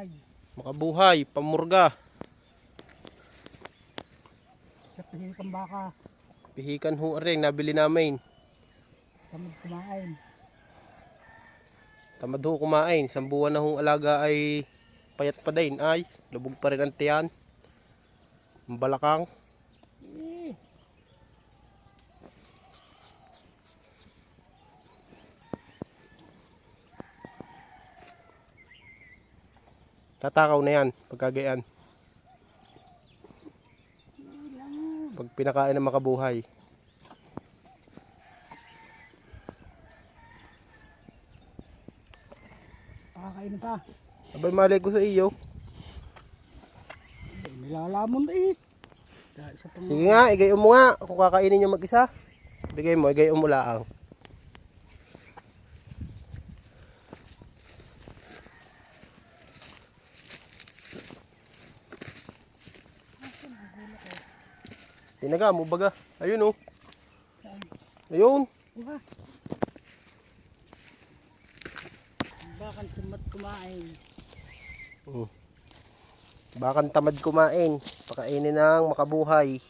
Makabuhay. Makabuhay, pamurga. Sa pihikan baka. Pihikan ho rin, nabili namin. Tamad kumain. Tamad ho kumain. Isang buwan na hong alaga ay payat pa din. Ay, lubog pa rin ang tiyan. Ang balakang. Tatakaw na yan, pagkagayaan. Pag pinakain ng makabuhay. Pakakain pa. Abay, malay ko sa iyo. Eh, nilalamon eh. Sa pang... Sige nga, igay mo nga. Kung kakainin niyo mag-isa. Bigay mo, igay mo laang. Tinaga mo baga. Ayun oh. Ayun. Diba? Bakit tumat kumain? Oh. Bakan tamad kumain. Pakainin ng makabuhay.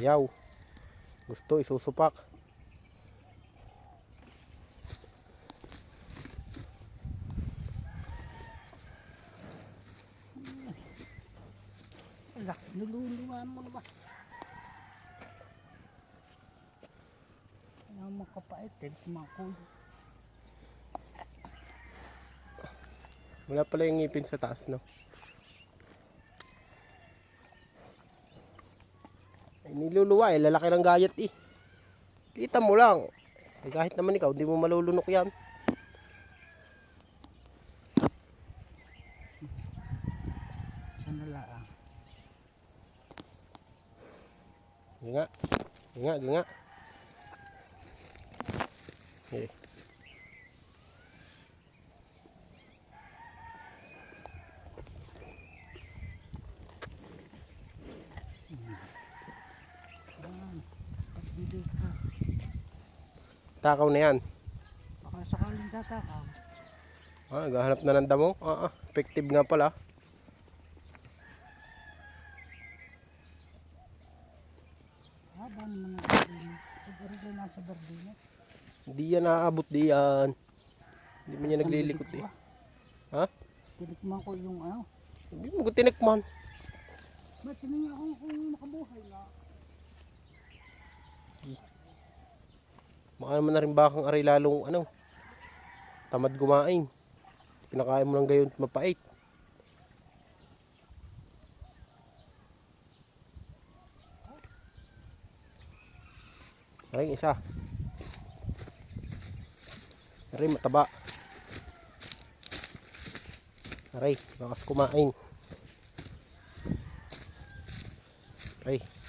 Ayaw. Gusto isusupak. Ala, niluluwa mo ba? Kaya makapait eh, kumakulo. Wala pala yung ngipin sa taas, no? Niluluwa eh. Lalaki ng gayat eh. Kita mo lang. Eh, kahit naman ikaw, hindi mo malulunok yan. Ano lang? Ginga. Ginga, ginga. Eh. Hindi ka. Takaw na yan. Baka sakaling tatakaw. Ah, naghahanap na ng damo. Ah, ah, effective nga pala. Haba naman ang bardina. Sa bardina, nasa bardina. Hindi yan naaabot di yan. Hindi man yan naglilikot eh. Ha? Tinikman ko yung ano. Hindi mo ko tinikman. Ba't tinignan ko kung makabuhay na? Baka naman na rin bakang aray lalong ano. Tamad kumain. Pinakain mo ng gayon mapait. Aray, isa. Aray, mataba. Aray, bakas kumain. Aray.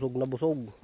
Busog na busog.